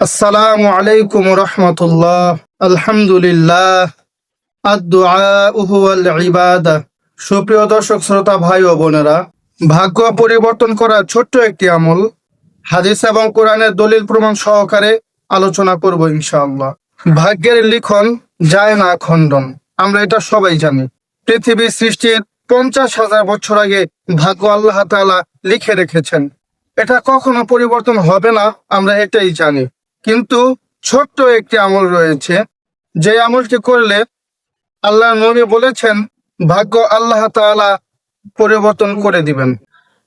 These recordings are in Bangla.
আসসালামু আলাইকুম রহমতুল্লাহ, আলহামদুলিল্লাহ ইবাদা। সুপ্রিয় দর্শক, শ্রোতা, ভাই ও বোনেরা, ভাগ্য পরিবর্তন করার ছোট্ট একটি আমল, হাদিস এবং কোরআনের দলিল প্রমাণ সহকারে আলোচনা করব ইনশাআল্লাহ। ভাগ্যের লিখন যায় না খণ্ডন, আমরা এটা সবাই জানি। পৃথিবীর সৃষ্টির পঞ্চাশ হাজার বছর আগে ভাগ্য আল্লাহ তাআলা লিখে রেখেছেন। এটা কখনো পরিবর্তন হবে না, আমরা এটাই জানি। কিন্তু ছোট্ট একটি আমল রয়েছে। যে আমলটি করলে আল্লাহ নবী বলেছেন, ভাগ্য আল্লাহ তাআলা পরিবর্তন করে দিবেন।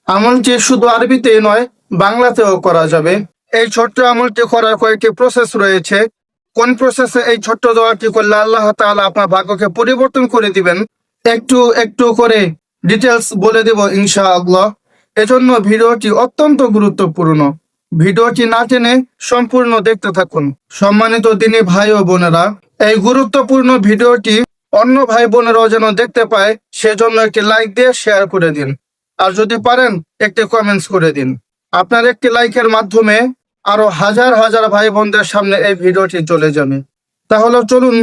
আমলটি শুধু আরবিতেই নয়, বাংলাতেও করা যাবে। এই ছোট্ট আমলটি করার কয়েকটি প্রসেস রয়েছে। কোন প্রসেসে এই ছোট্ট দোয়াটি করলে আল্লাহ তাআলা আপনার ভাগ্যকে পরিবর্তন করে দিবেন, একটু একটু করে ডিটেলস বলে দেব ইনশাআল্লাহ। এজন্য ভিডিওটি অত্যন্ত গুরুত্বপূর্ণ। ভিডিওটি না টেনে সম্পূর্ণ দেখতে থাকুন। সম্মানিত দিনী ভাই ও বোনেরা, এই গুরুত্বপূর্ণ ভিডিওটি অন্য ভাই বোনেরাও যেন দেখতে পায়, সেজন্য একটি লাইক দিয়ে শেয়ার করে দিন। আর যদি পারেন, একটি কমেন্টস করে দিন। আপনার একটি লাইকের মাধ্যমে আরও হাজার হাজার ভাই বোনদের সামনে এই ভিডিওটি চলে যাবে। তাহলে চলুন,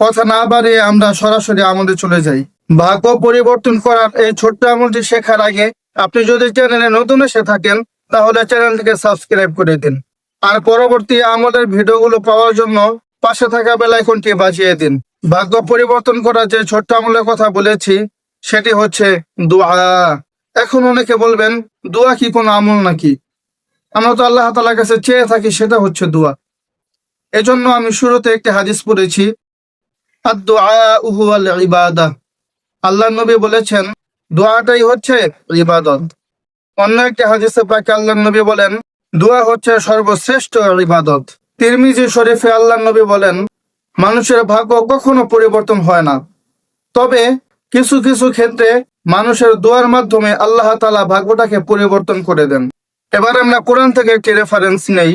কথা না বাড়িয়ে আমরা সরাসরি আমলে চলে যাই। ভাগ্য পরিবর্তন করার এই ছোট্ট আমলটি শেখার আগে আপনি যদি চ্যানেলে নতুন এসে থাকেন তাহলে চ্যানেলটিকে সাবস্ক্রাইব করে দিন। আর পরবর্তী আমলের ভিডিওগুলো পাওয়ার জন্য পাশে থাকা বেল আইকনটি বাজিয়ে দিন। ভাগ্য পরিবর্তন করার যে ছোট্ট আমলের কথা বলেছি, সেটি হচ্ছে দোয়া। এখন অনেকে বলবেন, দোয়া কি কোনো আমল নাকি? আমরা তো আল্লাহ তালার কাছে চেয়ে থাকি, সেটা হচ্ছে দোয়া। এজন্য আমি শুরুতে একটি হাদিস পড়েছি আর আল্লাহ নবী বলেছেন, দোয়াটাই হচ্ছে ইবাদত। অন্য একটি হাদিসে পাকে আল্লাহ নবী বলেন, দোয়া হচ্ছে সর্বশ্রেষ্ঠ ইবাদত। তিরমিজি শরীফে আল্লাহ নবী বলেন, মানুষের ভাগ্য কখনো পরিবর্তন হয় না। তবে কিছু কিছু ক্ষেত্রে মানুষের দোয়ার মাধ্যমে আল্লাহ তালা ভাগ্যটাকে পরিবর্তন করে দেন। এবার আমরা কোরআন থেকে একটি রেফারেন্স নেই।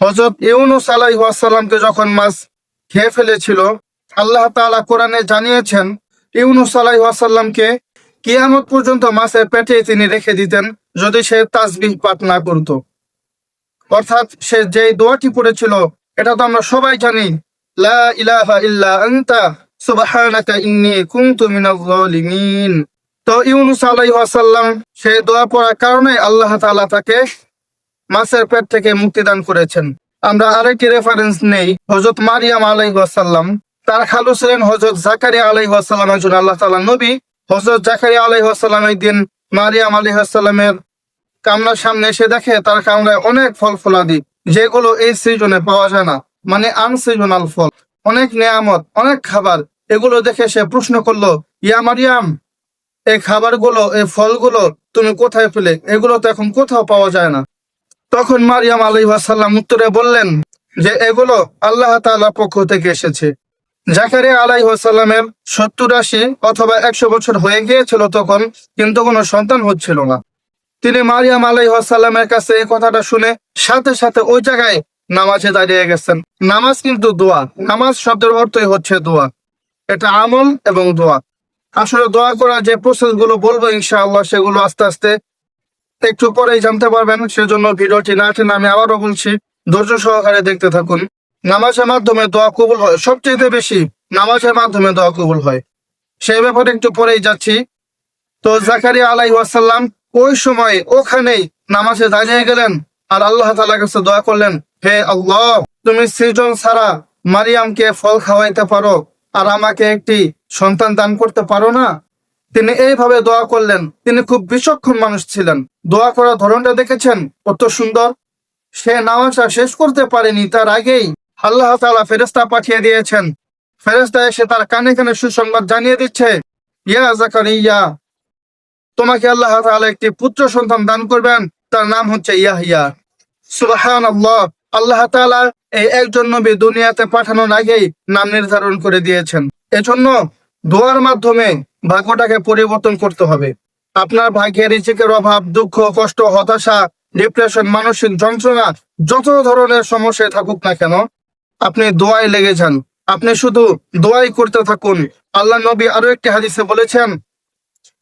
হজরত ইউনুস আলাইহাসাল্লামকে যখন মাছ খেয়ে ফেলেছিল, আল্লাহ তাআলা কোরআনে জানিয়েছেন, ইউনুস আলাইহাসাল্লামকে কিয়ামত পর্যন্ত মাছের পেটে তিনি রেখে দিতেন। যদি সে তাসবিহ পাঠ না করত। অর্থাৎ সে যে দোয়াটি পড়েছিল, এটা তো আমরা সবাই জানি, লা ইলাহা ইল্লা আনতা, সুবহানাকা কুনতু তো ইউনুস সেই দোয়া পড়ার কারণে আল্লাহ তাআলা তাকে মাছের পেট থেকে মুক্তিদান করেছেন। আমরা আরেকটি রেফারেন্স নেই, হযরত মারিয়াম আলাইহিস সালাম তার খালু ছিলেন হযরত জাকারিয়া আলাইহিস সালাম একজন আল্লাহ নবী। হজরত জাকারিয়া আলাইহাল্লাম একদিন মারিয়াম আলাইহাল্লামের কামরার সামনে এসে দেখে, তার কামরায় অনেক ফল ফলাদি, যেগুলো এই সিজনে পাওয়া যায় না। মানে আনসিজনাল ফল। অনেক নেয়ামত, অনেক খাবার, এগুলো দেখে সে প্রশ্ন করল, ইয়া মারিয়াম, এই খাবারগুলো, এই ফলগুলো তুমি কোথায় পেলে? এগুলো তো এখন কোথাও পাওয়া যায় না। তখন মারিয়াম আলাইহাল্লাম উত্তরে বললেন যে, এগুলো আল্লাহ তাআলার পক্ষ থেকে এসেছে। জাকারিয়া আলাইহাল্লামের সত্তর আশি অথবা একশো বছর হয়ে গিয়েছিল তখন, কিন্তু কোনো সন্তান হচ্ছিল না। তিনি মারিয়াম আলাইহাল্লামের কাছে এই কথাটা শুনে সাথে সাথে ওই জায়গায় নামাজে দাঁড়িয়ে গেছেন। নামাজ কিন্তু দোয়া, নামাজ শব্দের অর্থই হচ্ছে দোয়া। এটা আমল এবং দোয়া। আসলে দোয়া করার যে প্রসেসগুলো বলব ইনশাআল্লাহ, সেগুলো আস্তে আস্তে একটু পরেই জানতে পারবেন। সেজন্য ভিডিওটি না আমি আবারও বলছি, ধৈর্য সহকারে দেখতে থাকুন। নামাজের মাধ্যমে দোয়া কবুল হয়। সবচেয়ে বেশি নামাজের মাধ্যমে দোয়া কবুল হয়। সেই ব্যাপারে একটু পরেই যাচ্ছি। তো জাকারিয়া আলাই ওয়াসাল্লাম ওই সময় ওখানেই নামাজে দাঁড়িয়ে গেলেন আর আল্লাহ তালা কাছে দোয়া করলেন, হে আল্লাহ, তুমি সৃজন ছাড়া মারিয়ামকে ফল খাওয়াইতে পারো আর আমাকে একটি সন্তান দান করতে পারো না? তিনি এইভাবে দোয়া করলেন। তিনি খুব বিচক্ষণ মানুষ ছিলেন। দোয়া করার ধরনটা দেখেছেন? কত সুন্দর। সে নামাজটা শেষ করতে পারেনি তার আগেই। আল্লাহ তাআলা ফেরেস্তা পাঠিয়ে দিয়েছেন। ফেরেস্তা এসে তার কানে কানে সুসংবাদ জানিয়ে দিচ্ছে, ইয়া জাকারিয়া, তোমাকে আল্লাহ তাআলা একটি পুত্র সন্তান দান করবেন, তার নাম হচ্ছে ইয়াহিয়া। সুবহানাল্লাহ, আল্লাহ তাআলা এই একজন নবী দুনিয়াতে পাঠানোর আগেই নাম নির্ধারণ করে দিয়েছেন। এজন্য দোয়ার মাধ্যমে ভাগ্যটাকে পরিবর্তন করতে হবে। আপনার ভাগ্যের রিজিকের অভাব, দুঃখ, কষ্ট, হতাশা ডিপ্রেশন মানসিক যন্ত্রণা, যত ধরনের সমস্যায় থাকুক না কেন আপনি দোয়ায় লেগে যান আপনি শুধু দোয়াই করতে থাকুন। আল্লাহ নবী আরও একটি হাদিসে বলেছেন,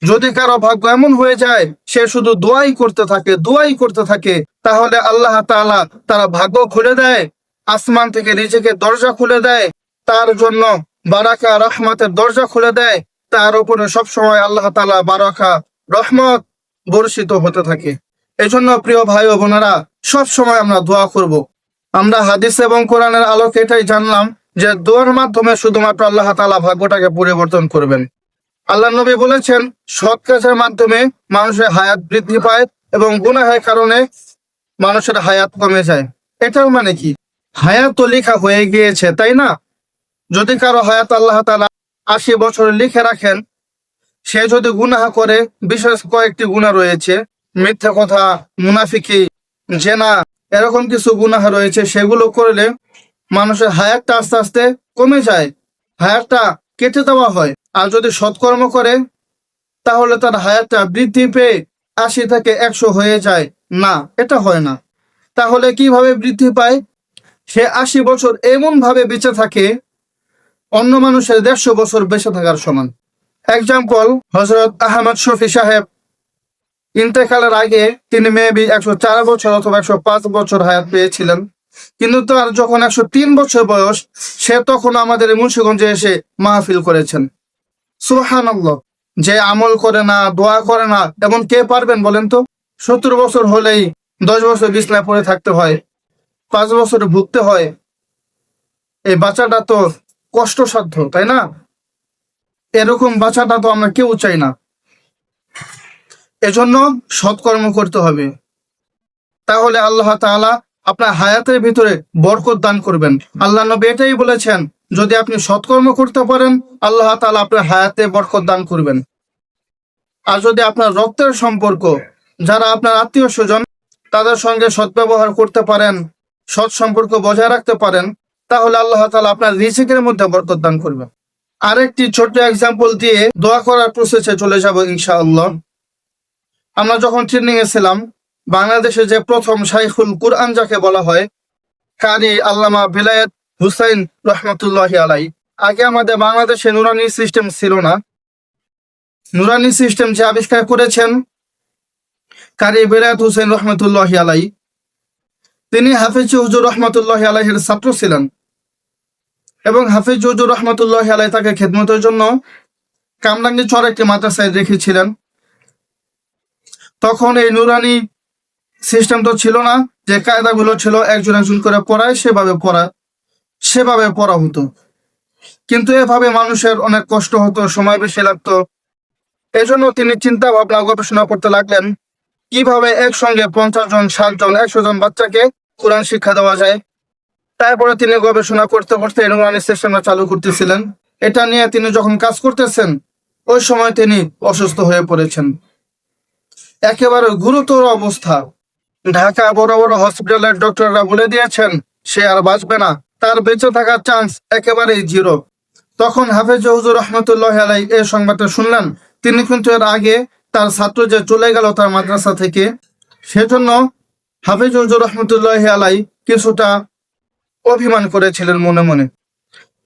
যদি কারও ভাগ্য এমন হয়ে যায়, সে শুধু দোয়াই করতে থাকে, দোয়াই করতে থাকে, তাহলে আল্লাহ তাআলা তারা ভাগ্য খুলে দেয়, আসমান থেকে নিজেকে দরজা খুলে দেয়, তার জন্য বারাকা রহমতের দরজা খুলে দেয়, তার উপরে সবসময় আল্লাহ তালা বারাকা রহমত বর্ষিত হতে থাকে। এজন্য প্রিয় ভাই ও বোনেরা, সবসময় আমরা দোয়া করব। আমরা হাদিস এবং কোরআনের আলোকে এটাই জানলাম যে দোয়ার মাধ্যমে শুধুমাত্র আল্লাহ তালা ভাগ্যটাকে পরিবর্তন করবেন। আল্লাহ নবী বলেছেন, সৎ কাজের মাধ্যমে মানুষের হায়াত বৃদ্ধি পায় এবং গুনাহের কারণে মানুষের হায়াত কমে যায়। এটার মানে কি? হায়াত তো লেখা হয়ে গিয়েছে, তাই না? যদি কারও হায়াত আল্লাহ তালা আশি বছর লিখে রাখেন, সে যদি গুনাহা করে, বিশেষ কয়েকটি গুণা রয়েছে, মিথ্যা কথা, মুনাফিকি, জেনা এরকম কিছু গুনাহা রয়েছে, সেগুলো করলে মানুষের হায়াতটা আস্তে আস্তে কমে যায়, হায়াতটা কেটে দেওয়া হয়। আর যদি সৎকর্ম করে, তাহলে তার হায়াতটা বৃদ্ধি পেয়ে আশি থেকে একশো হয়ে যায়। না, এটা হয় না। তাহলে কীভাবে বৃদ্ধি পায়? সে আশি বছর এমন ভাবে বেঁচে থাকে, অন্য মানুষের দেড়শো বছর বেঁচে থাকার সমান। এক্সাম্পল হজরত আহমদ শফি সাহেব ইন্তেকালের আগে তিনি মেবি একশো চার বছর অথবা একশো পাঁচ বছর হায়াত পেয়েছিলেন। কিন্তু তার যখন একশো তিন বছর বয়স, সে তখন আমাদের মুন্সিগঞ্জে এসে মাহফিল করেছেন। সুহান যে আমল করে না, দোয়া করে না, এমন কে পারবেন বলেন তো? সত্তর বছর হলেই দশ বছর বিছনায় পড়ে থাকতে হয়, পাঁচ বছর ভুগতে হয়। এই বাচ্চাটা তো কষ্টসাধ্য, তাই না? এরকম বাচ্চাটা তো আমরা কেউ চাই না। এজন্য সৎকর্ম করতে হবে। তাহলে আল্লাহ তাআলা আপনার হায়াতের ভিতরে বরকত দান করবেন। আল্লাহ নবী এটাই বলেছেন, যদি আপনি সৎকর্ম করতে পারেন, আল্লাহ তাআলা আপনার হায়াতে বরকত দান করবেন। আর যদি আপনার রক্তের সম্পর্ক, যারা আপনার আত্মীয় স্বজন, তাদের সঙ্গে সদ্ব্যবহার করতে পারেন, সৎ সম্পর্ক বজায় রাখতে পারেন, তাহলে আল্লাহ তাআলা আপনার রিজিকের মধ্যে বরকত দান করবেন। আরেকটি ছোট্ট এক্সাম্পল দিয়ে দোয়া করার প্রসেসে চলে যাব ইনশাআল্লাহ। আমরা যখন ট্রেনিং এ ছিলাম বাংলাদেশে যে প্রথম শাইখুল কুরআন যাকে বলা হয় কারি আল্লামা বিলায়েত হুসাইন রহমতুল্লাহ আলাই আগে আমাদের বাংলাদেশে নুরানি সিস্টেম ছিল না। নুরানি সিস্টেম যে আবিষ্কার করেছেন কারি বিলায়েত হুসাইন রহমতুল্লাহ আলাই তিনি হাফিজ হুজুর রহমতুল্লাহ আলাইহের ছাত্র ছিলেন। এবং হাফিজ হুজুর রহমতুল্লাহ আলাই তাকে খেদমতের জন্য কামরাঙ্গি চর একটি মাদ্রাসায় রেখেছিলেন। তখন এই নুরানি সিস্টেম তো ছিল না যে কায়দাগুলো ছিল একজন একজন করে পড়ায় সেভাবে পড়া সেভাবে পড়া হতো। কিন্তু এভাবে মানুষের অনেক কষ্ট হতো, সময় বেশি লাগতো। এজন্য তিনি চিন্তা ভাবনা গবেষণা করতে লাগলেন, কীভাবে একসঙ্গে পঞ্চাশ জন, ষাট জন, একশো জন বাচ্চাকে কোরআন শিক্ষা দেওয়া যায়। তারপরে তিনি গবেষণা করতে করতে নুরানি সিস্টেমটা চালু করতেছিলেন। এটা নিয়ে তিনি যখন কাজ করতেছেন, ওই সময় তিনি অসুস্থ হয়ে পড়েছেন। একেবারে গুরুতর অবস্থা। ঢাকা বড় বড় হসপিটালের ডক্টররা বলে দিয়েছেন, সে আর বাঁচবে না। তার বেঁচে থাকার চান্স একেবারেই জিরো। তখন হাফেজ হুজুর রহমতুল্লাহ আলাই এই সংবাদটা শুনলেন। তিনি কিন্তু এর আগে তার ছাত্র যে চলে গেল তার মাদ্রাসা থেকে, সেজন্য হাফেজ হুজুর রহমতুল্লাহ আলাই কিছুটা অভিমান করেছিলেন মনে মনে।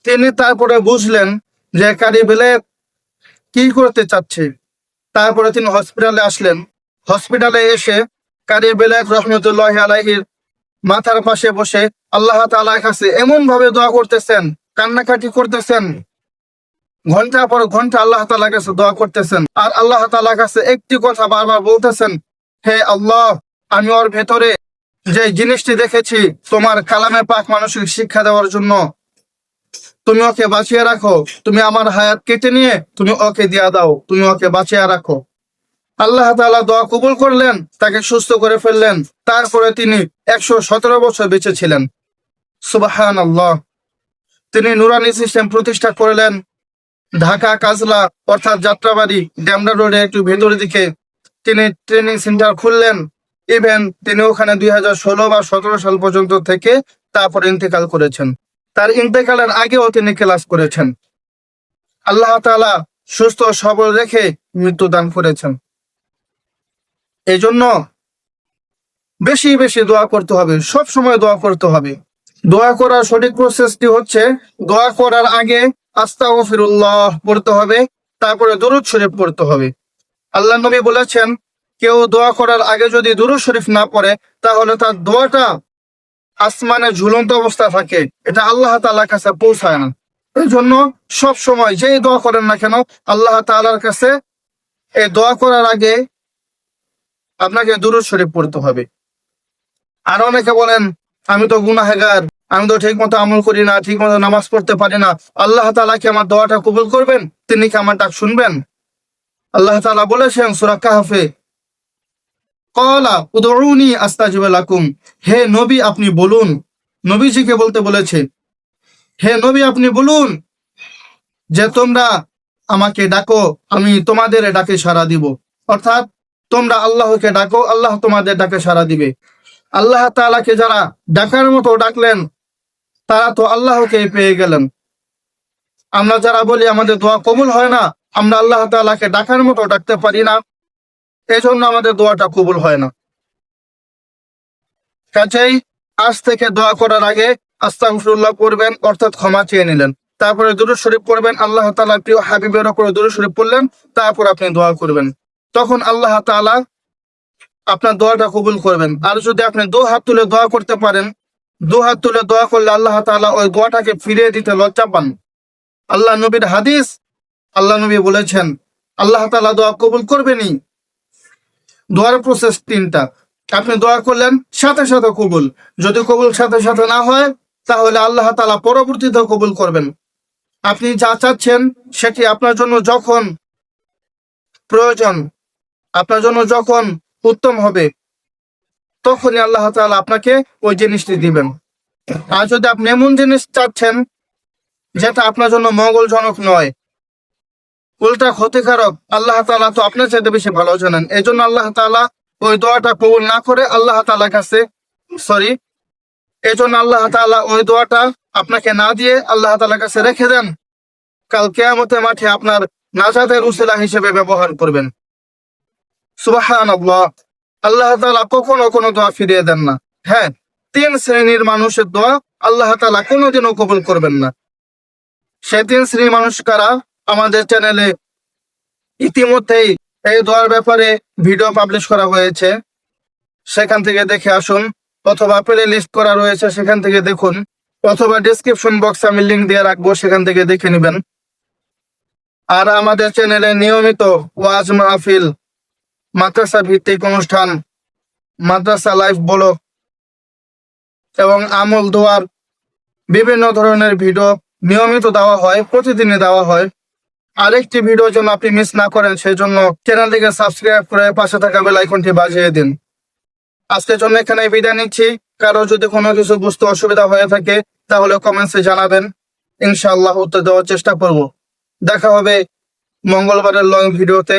তিনি তারপরে বুঝলেন যে কারি বেলে কি করতে চাচ্ছে। তারপরে তিনি হসপিটালে আসলেন। হসপিটালে এসে কারি বেলায়েত রহমতুল্লাহ আলাইহির মাথার পাশে বসে আল্লাহ তাআলার কাছে এমন ভাবে দোয়া করতেছেন, কান্নাকাটি করতেছেন। ঘণ্টা পর ঘণ্টা আল্লাহ তাআলার কাছে দোয়া করতেছেন আর আল্লাহ তাআলার কাছে একটি কথা বারবার বলতেছেন, হে আল্লাহ, আমি ওর ভেতরে যে জিনিসটি দেখেছি, তোমার কালামে পাক মানুষের শিক্ষা দেওয়ার জন্য। তুমি ওকে বাঁচিয়ে রাখো, তুমি আমার হায়াত কেটে নিয়ে তুমি ওকে দিয়া দাও, তুমি ওকে বাঁচিয়ে রাখো। আল্লাহ তাআলা দোয়া কবুল করলেন, তাকে সুস্থ করে ফেললেন। তারপরে তিনি একশো সতেরো বছর বেঁচে ছিলেন। সুবাহান আল্লাহ তিনি নুরানি সিস্টেম প্রতিষ্ঠা করলেন। ঢাকা কাজলা অর্থাৎ যাত্রাবাড়ি, ড্যামরা রোডে একটু ভেতরের দিকে তিনি ট্রেনিং সেন্টার খুললেন। ইভেন তিনি ওখানে দুই হাজার ষোলো বা সতেরো সাল পর্যন্ত থেকে তারপর ইন্তেকাল করেছেন। তার ইন্তেকালের আগেও তিনি ক্লাস করেছেন। আল্লাহ তাআলা সুস্থ সবল রেখে মৃত্যু দান করেছেন। এই জন্য বেশি বেশি দোয়া করতে হবে, সব সময় দোয়া করতে হবে। দোয়া করার সঠিক প্রসেসটি হচ্ছে দোয়া করার আগে আস্তা ও ফিরুল্লাহ পড়তে হবে, তারপরে দুরুদ শরীফ পড়তে হবে। আল্লাহ নবী বলেছেন, কেউ দোয়া করার আগে যদি দুরুদ শরীফ না পড়ে, তাহলে তার দোয়াটা আসমানে ঝুলন্ত অবস্থা থাকে, এটা আল্লাহ তাআলার কাছে পৌঁছায় না। এই জন্য সব সময় যেই দোয়া করেন না কেন, আল্লাহ তাআলার কাছে এই দোয়া করার আগে আপনাকে দুরুদ শরীফ পড়তে হবে। আর অনেকে বলেন, আমি তো গুনাহেগার, আমি তো ঠিক মতো আমল করি না ঠিক মতো নামাজ পড়তে পারি না। আল্লাহ তাআলা কি আমার দোয়াটা কবুল করবেন? তিনি কি আমার ডাক শুনবেন? আল্লাহ তাআলা বলেছেন, সূরা কাহফে, কলা উদরুনি আস্তাজিব লাকুম। হে নবী, আপনি বলুন। নবীজিকে বলতে বলেছে, হে নবী, আপনি বলুন যে তোমরা আমাকে ডাকো, আমি তোমাদের ডাকে সাড়া দিব। অর্থাৎ তোমরা আল্লাহকে ডাকো, আল্লাহ তোমাদের ডাকে সাড়া দিবে। আল্লাহ তাআলাকে যারা ডাকার মতো ডাকলেন, তারা তো আল্লাহকে পেয়ে গেলেন। আমরা যারা বলি আমাদের দোয়া কবুল হয় না, আমরা আল্লাহ তাআলাকে ডাকার মতো ডাকতে পারি না। এই জন্য আমাদের দোয়াটা কবুল হয় না। কাজেই আজ থেকে দোয়া করার আগে আস্তাগফিরুল্লাহ পড়বেন, অর্থাৎ ক্ষমা চেয়ে নিলেন। তারপরে দুরূদ শরীফ পড়বেন, আল্লাহ তাআলার প্রিয় হাবিবের উপরে দুরূদ শরীফ পড়লেন, তারপর আপনি দোয়া করবেন। তখন আল্লাহ তাআলা আপনার দোয়াটা কবুল করবেন। আর যদি আপনি দু হাত তুলে দোয়া করতে পারেন, দু হাত তুলে দোয়া করলে আল্লাহ তাআলা ওই দোয়াটাকে ফিরিয়ে দিতে লজ্জা পান। আল্লাহ নবীর হাদিস, আল্লাহ নবী বলেছেন, আল্লাহ তাআলা দোয়া কবুল করবেনই। দোয়ার প্রসেস তিনটা। আপনি দোয়া করলেন, সাথে সাথে কবুল। যদি কবুল সাথে সাথে না হয়, তাহলে আল্লাহ তাআলা পরবর্তীতে কবুল করবেন। আপনি যা চাচ্ছেন, সেটি আপনার জন্য যখন প্রয়োজন আপনার জন্য যখন উত্তম হবে, তখনই আল্লাহ তাআলা আপনাকে ওই জিনিসটি দিবেন। আর যদি আপনি এমন জিনিস চাচ্ছেন, যেটা আপনার জন্য মঙ্গলজনক নয়, উল্টা ক্ষতিকারক, আল্লাহ তাআলা তো আপনার চাইতে বেশি ভালো জানেন। এই জন্য আল্লাহ তাআলা ওই দোয়াটা কবুল না করে আল্লাহ তাআলার কাছে, সরি এই জন্য আল্লাহ তাআলা ওই দোয়াটা আপনাকে না দিয়ে আল্লাহ তাআলার কাছে রেখে দেন। কাল কেয়ামতের মাঠে আপনার নাজাদের উসিলা হিসেবে ব্যবহার করবেন। সুবাহান আল্লাহ তালা কখনো কোনো দোয়া ফিরিয়ে দেন না। হ্যাঁ তিন শ্রেণির মানুষের দোয়া আল্লাহ তাআলা কোনোদিনও কবুল করবেন না। সে তিন শ্রেণির মানুষ কারা? আমাদের চ্যানেলে ইতিমধ্যেই এই দোয়ার ব্যাপারে ভিডিও পাবলিশ করা হয়েছে। সেখান থেকে দেখে আসুন, অথবা প্লে লিস্ট করা রয়েছে সেখান থেকে দেখুন, অথবা ডিসক্রিপশন বক্সে আমি লিঙ্ক দিয়ে রাখব, সেখান থেকে দেখে নেবেন। আর আমাদের চ্যানেলে নিয়মিত ওয়াজ মাহফিল মাদ্রাসা ভিত্তিক অনুষ্ঠান, মাদ্রাসা লাইফ ব্লগ এবং আমল দোয়ার বিভিন্ন ধরনের ভিডিও নিয়মিত দেওয়া হয়, প্রতিদিনই দেওয়া হয়। আরেকটি ভিডিও যেন আপনি মিস না করেন সেই জন্য চ্যানেলটিকে সাবস্ক্রাইব করে পাশে থাকা বেল আইকনটি বাজিয়ে দিন। আজকের জন্য এখানে বিদায় নিচ্ছি। কারও যদি কোনো কিছু বুঝতে অসুবিধা হয়ে থাকে, তাহলে কমেন্টসে জানাবেন। ইনশাআল্লাহ উত্তর দেওয়ার চেষ্টা করব। দেখা হবে মঙ্গলবারের লং ভিডিওতে